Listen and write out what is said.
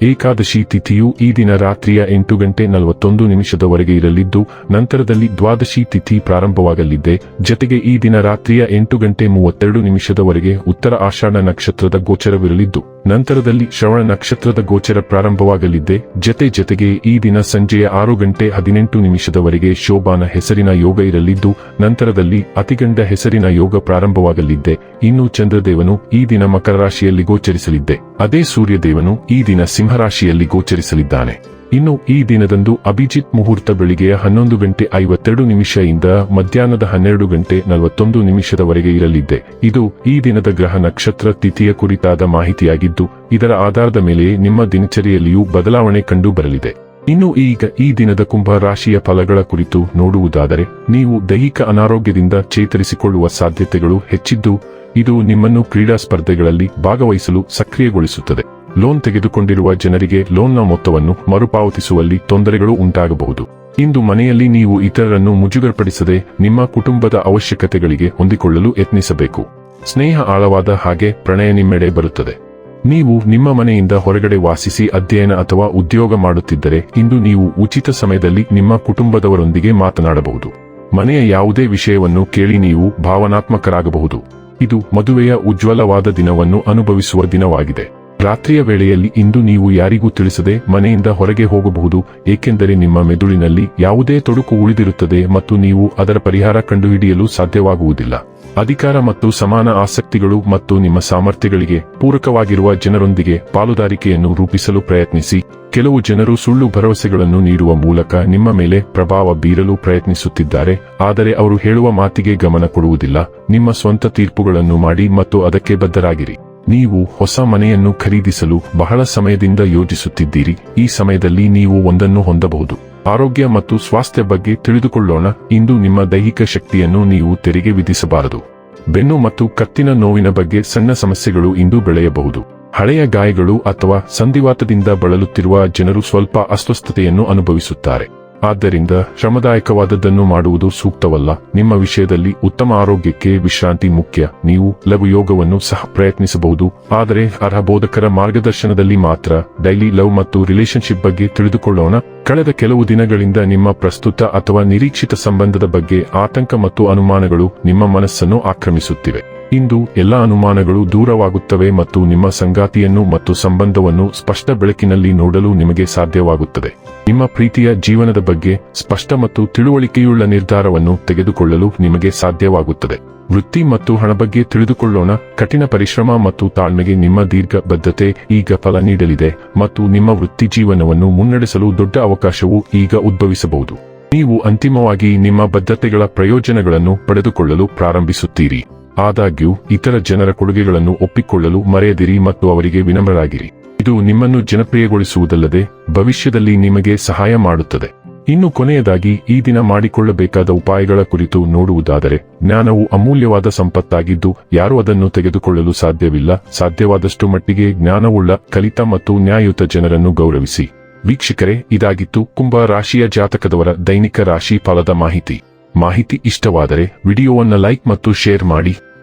ಏಕಾದಶಿ ತಿಥಿಯು ಈ ದಿನ ರಾತ್ರಿಯ ಎಂಟು ಗಂಟೆ ನಲವತ್ತೊಂದು ನಿಮಿಷದವರೆಗೆ ಇರಲಿದ್ದು, ನಂತರದಲ್ಲಿ ದ್ವಾದಶಿ ತಿಥಿ ಪ್ರಾರಂಭವಾಗಲಿದೆ. ಜತೆಗೆ ಈ ದಿನ ರಾತ್ರಿಯ ಎಂಟು ಗಂಟೆ ಮೂವತ್ತೆರಡು ನಿಮಿಷದವರೆಗೆ ಉತ್ತರ ಆಷಾಢ ನಕ್ಷತ್ರದ ಗೋಚರವಿರಲಿದ್ದು, ನಂತರದಲ್ಲಿ ಶ್ರವಣ ನಕ್ಷತ್ರದ ಗೋಚರ ಪ್ರಾರಂಭವಾಗಲಿದೆ. ಜತೆ ಜತೆಗೆ ಈ ದಿನ ಸಂಜೆಯ ಆರು ಗಂಟೆ ಹದಿನೆಂಟು ನಿಮಿಷದವರೆಗೆ ಶೋಭಾನ ಹೆಸರಿನ ಯೋಗ ಇರಲಿದ್ದು, ನಂತರದಲ್ಲಿ ಅತಿಗಂಡ ಹೆಸರಿನ ಯೋಗ ಪ್ರಾರಂಭವಾಗಲಿದೆ. ಇನ್ನು ಚಂದ್ರದೇವನು ಈ ದಿನ ಮಕರ ರಾಶಿಯಲ್ಲಿ ಗೋಚರಿಸಲಿದ್ದೆ ಅದೇ ಸೂರ್ಯದೇವನು ಈ ದಿನ ಸಿಂಹರಾಶಿಯಲ್ಲಿ ಗೋಚರಿಸಲಿದ್ದಾನೆ. ಇನ್ನು ಈ ದಿನದಂದು ಅಭಿಜಿತ್ ಮುಹೂರ್ತ ಬೆಳಿಗ್ಗೆಯ ಹನ್ನೊಂದು ಗಂಟೆ ಐವತ್ತೆರಡು ನಿಮಿಷದಿಂದ ಮಧ್ಯಾಹ್ನದ ಹನ್ನೆರಡು ಗಂಟೆ ನಲವತ್ತೊಂದು ನಿಮಿಷದವರೆಗೆ ಇರಲಿದೆ ಇದು ಈ ದಿನದ ಗ್ರಹ ನಕ್ಷತ್ರ ತಿಥಿಯ ಕುರಿತಾದ ಮಾಹಿತಿಯಾಗಿದ್ದು, ಇದರ ಆಧಾರದ ಮೇಲೆ ನಿಮ್ಮ ದಿನಚರಿಯಲ್ಲಿಯೂ ಬದಲಾವಣೆ ಕಂಡು ಬರಲಿದೆ ಇನ್ನು ಈಗ ಈ ದಿನದ ಕುಂಭ ರಾಶಿಯ ಫಲಗಳ ಕುರಿತು ನೋಡುವುದಾದರೆ, ನೀವು ದೈಹಿಕ ಅನಾರೋಗ್ಯದಿಂದ ಚೇತರಿಸಿಕೊಳ್ಳುವ ಸಾಧ್ಯತೆಗಳು ಹೆಚ್ಚಿದ್ದು, ಇದು ನಿಮ್ಮನ್ನು ಕ್ರೀಡಾ ಸ್ಪರ್ಧೆಗಳಲ್ಲಿ ಭಾಗವಹಿಸಲು ಸಕ್ರಿಯಗೊಳಿಸುತ್ತದೆ. ಲೋನ್ ತೆಗೆದುಕೊಂಡಿರುವ ಜನರಿಗೆ ಲೋನ್ನ ಮೊತ್ತವನ್ನು ಮರುಪಾವತಿಸುವಲ್ಲಿ ತೊಂದರೆಗಳು ಉಂಟಾಗಬಹುದು. ಇಂದು ಮನೆಯಲ್ಲಿ ನೀವು ಇತರರನ್ನು ಮುಜುಗರಪಡಿಸದೆ ನಿಮ್ಮ ಕುಟುಂಬದ ಅವಶ್ಯಕತೆಗಳಿಗೆ ಹೊಂದಿಕೊಳ್ಳಲು ಯತ್ನಿಸಬೇಕು. ಸ್ನೇಹ ಆಳವಾದ ಹಾಗೆ ಪ್ರಣಯ ನಿಮ್ಮೆಡೆ ಬರುತ್ತದೆ. ನೀವು ನಿಮ್ಮ ಮನೆಯಿಂದ ಹೊರಗಡೆ ವಾಸಿಸಿ ಅಧ್ಯಯನ ಅಥವಾ ಉದ್ಯೋಗ ಮಾಡುತ್ತಿದ್ದರೆ ಇಂದು ನೀವು ಉಚಿತ ಸಮಯದಲ್ಲಿ ನಿಮ್ಮ ಕುಟುಂಬದವರೊಂದಿಗೆ ಮಾತನಾಡಬಹುದು. ಮನೆಯ ಯಾವುದೇ ವಿಷಯವನ್ನು ಕೇಳಿ ನೀವು ಭಾವನಾತ್ಮಕರಾಗಬಹುದು. ಇದು ಮದುವೆಯ ಉಜ್ವಲವಾದ ದಿನವನ್ನು ಅನುಭವಿಸುವ ದಿನವಾಗಿದೆ. ರಾತ್ರಿಯ ವೇಳೆಯಲ್ಲಿ ಇಂದು ನೀವು ಯಾರಿಗೂ ತಿಳಿಸದೆ ಮನೆಯಿಂದ ಹೊರಗೆ ಹೋಗಬಹುದು, ಏಕೆಂದರೆ ನಿಮ್ಮ ಮೆದುಳಿನಲ್ಲಿ ಯಾವುದೇ ತೊಡಕು ಉಳಿದಿರುತ್ತದೆ ಮತ್ತು ನೀವು ಅದರ ಪರಿಹಾರ ಕಂಡುಹಿಡಿಯಲು ಸಾಧ್ಯವಾಗುವುದಿಲ್ಲ. ಅಧಿಕಾರ ಮತ್ತು ಸಮಾನ ಆಸಕ್ತಿಗಳು ಮತ್ತು ನಿಮ್ಮ ಸಾಮರ್ಥ್ಯಗಳಿಗೆ ಪೂರಕವಾಗಿರುವ ಜನರೊಂದಿಗೆ ಪಾಲುದಾರಿಕೆಯನ್ನು ರೂಪಿಸಲು ಪ್ರಯತ್ನಿಸಿ. ಕೆಲವು ಜನರು ಸುಳ್ಳು ಭರವಸೆಗಳನ್ನು ನೀಡುವ ಮೂಲಕ ನಿಮ್ಮ ಮೇಲೆ ಪ್ರಭಾವ ಬೀರಲು ಪ್ರಯತ್ನಿಸುತ್ತಿದ್ದಾರೆ, ಆದರೆ ಅವರು ಹೇಳುವ ಮಾತಿಗೆ ಗಮನ ಕೊಡುವುದಿಲ್ಲ. ನಿಮ್ಮ ಸ್ವಂತ ತೀರ್ಪುಗಳನ್ನು ಮಾಡಿ ಮತ್ತು ಅದಕ್ಕೆ ಬದ್ಧರಾಗಿರಿ. ನೀವು ಹೊಸ ಮನೆಯನ್ನು ಖರೀದಿಸಲು ಬಹಳ ಸಮಯದಿಂದ ಯೋಜಿಸುತ್ತಿದ್ದೀರಿ ಈ ಸಮಯದಲ್ಲಿ ನೀವು ಒಂದನ್ನು ಹೊಂದಬಹುದು. ಆರೋಗ್ಯ ಮತ್ತು ಸ್ವಾಸ್ಥ್ಯ ಬಗ್ಗೆ ತಿಳಿದುಕೊಳ್ಳೋಣ. ಇಂದು ನಿಮ್ಮ ದೈಹಿಕ ಶಕ್ತಿಯನ್ನು ನೀವು ತೆರಿಗೆ ವಿಧಿಸಬಾರದು. ಬೆನ್ನು ಮತ್ತು ಕತ್ತಿನ ನೋವಿನ ಬಗ್ಗೆ ಸಣ್ಣ ಸಮಸ್ಯೆಗಳು ಇಂದು ಬೆಳೆಯಬಹುದು. ಹಳೆಯ ಗಾಯಗಳು ಅಥವಾ ಸಂಧಿವಾತದಿಂದ ಬಳಲುತ್ತಿರುವ ಜನರು ಸ್ವಲ್ಪ ಅಸ್ವಸ್ಥತೆಯನ್ನು ಅನುಭವಿಸುತ್ತಾರೆ. ಆದ್ದರಿಂದ ಶ್ರಮದಾಯಕವಾದದ್ದನ್ನು ಮಾಡುವುದು ಸೂಕ್ತವಲ್ಲ. ನಿಮ್ಮ ವಿಷಯದಲ್ಲಿ ಉತ್ತಮ ಆರೋಗ್ಯಕ್ಕೆ ವಿಶ್ರಾಂತಿ ಮುಖ್ಯ. ನೀವು ಲಘು ಯೋಗವನ್ನು ಸಹ ಪ್ರಯತ್ನಿಸಬಹುದು. ಆದರೆ ಅರ್ಹ ಬೋಧಕರ ಮಾರ್ಗದರ್ಶನದಲ್ಲಿ ಮಾತ್ರ ಡೈಲಿ ಲವ್ ಮತ್ತು ರಿಲೇಶನ್ಶಿಪ್ ಬಗ್ಗೆ ತಿಳಿದುಕೊಳ್ಳೋಣ. ಕಳೆದ ಕೆಲವು ದಿನಗಳಿಂದ ನಿಮ್ಮ ಪ್ರಸ್ತುತ ಅಥವಾ ನಿರೀಕ್ಷಿತ ಸಂಬಂಧದ ಬಗ್ಗೆ ಆತಂಕ ಮತ್ತು ಅನುಮಾನಗಳು ನಿಮ್ಮ ಮನಸ್ಸನ್ನು ಆಕ್ರಮಿಸುತ್ತಿವೆ. ಇಂದು ಎಲ್ಲ ಅನುಮಾನಗಳು ದೂರವಾಗುತ್ತವೆ ಮತ್ತು ನಿಮ್ಮ ಸಂಗಾತಿಯನ್ನು ಮತ್ತು ಸಂಬಂಧವನ್ನು ಸ್ಪಷ್ಟ ಬೆಳಕಿನಲ್ಲಿ ನೋಡಲು ನಿಮಗೆ ಸಾಧ್ಯವಾಗುತ್ತದೆ. ನಿಮ್ಮ ಪ್ರೀತಿಯ ಜೀವನದ ಬಗ್ಗೆ ಸ್ಪಷ್ಟ ಮತ್ತು ತಿಳುವಳಿಕೆಯುಳ್ಳ ನಿರ್ಧಾರವನ್ನು ತೆಗೆದುಕೊಳ್ಳಲು ನಿಮಗೆ ಸಾಧ್ಯವಾಗುತ್ತದೆ. ವೃತ್ತಿ ಮತ್ತು ಹಣ ಬಗ್ಗೆ ತಿಳಿದುಕೊಳ್ಳೋಣ. ಕಠಿಣ ಪರಿಶ್ರಮ ಮತ್ತು ತಾಳ್ಮೆಗೆ ನಿಮ್ಮ ದೀರ್ಘ ಬದ್ಧತೆ ಈಗ ಫಲ ನೀಡಲಿದೆ ಮತ್ತು ನಿಮ್ಮ ವೃತ್ತಿ ಜೀವನವನ್ನು ಮುನ್ನಡೆಸಲು ದೊಡ್ಡ ಅವಕಾಶವು ಈಗ ಉದ್ಭವಿಸಬಹುದು. ನೀವು ಅಂತಿಮವಾಗಿ ನಿಮ್ಮ ಬದ್ಧತೆಗಳ ಪ್ರಯೋಜನಗಳನ್ನು ಪಡೆದುಕೊಳ್ಳಲು ಪ್ರಾರಂಭಿಸುತ್ತೀರಿ. ಆದಾಗ್ಯೂ, ಇತರ ಜನರ ಕೊಡುಗೆಗಳನ್ನು ಒಪ್ಪಿಕೊಳ್ಳಲು ಮರೆಯದಿರಿ ಮತ್ತು ಅವರಿಗೆ ವಿನಮ್ರರಾಗಿರಿ. ಇದು ನಿಮ್ಮನ್ನು ಜನಪ್ರಿಯಗೊಳಿಸುವುದಲ್ಲದೆ, ಭವಿಷ್ಯದಲ್ಲಿ ನಿಮಗೆ ಸಹಾಯ ಮಾಡುತ್ತದೆ. ಇನ್ನು ಕೊನೆಯದಾಗಿ, ಈ ದಿನ ಮಾಡಿಕೊಳ್ಳಬೇಕಾದ ಉಪಾಯಗಳ ಕುರಿತು ನೋಡುವುದಾದರೆ, ಜ್ಞಾನವು ಅಮೂಲ್ಯವಾದ ಸಂಪತ್ತಾಗಿದ್ದು, ಯಾರೂ ಅದನ್ನು ತೆಗೆದುಕೊಳ್ಳಲು ಸಾಧ್ಯವಿಲ್ಲ. ಸಾಧ್ಯವಾದಷ್ಟು ಮಟ್ಟಿಗೆ ಜ್ಞಾನವುಳ್ಳ, ಕಲಿತ ಮತ್ತು ನ್ಯಾಯಯುತ ಜನರನ್ನು ಗೌರವಿಸಿ. ವೀಕ್ಷಕರೇ, ಇದಾಗಿತ್ತು ಕುಂಭ ರಾಶಿಯ ಜಾತಕದವರ ದೈನಿಕ ರಾಶಿ ಫಲದ ಮಾಹಿತಿ. ಮಾಹಿತಿ ಇಷ್ಟವಾದರೆ, ವಿಡಿಯೋವನ್ನು ಲೈಕ್ ಮತ್ತು ಶೇರ್ ಮಾಡಿ.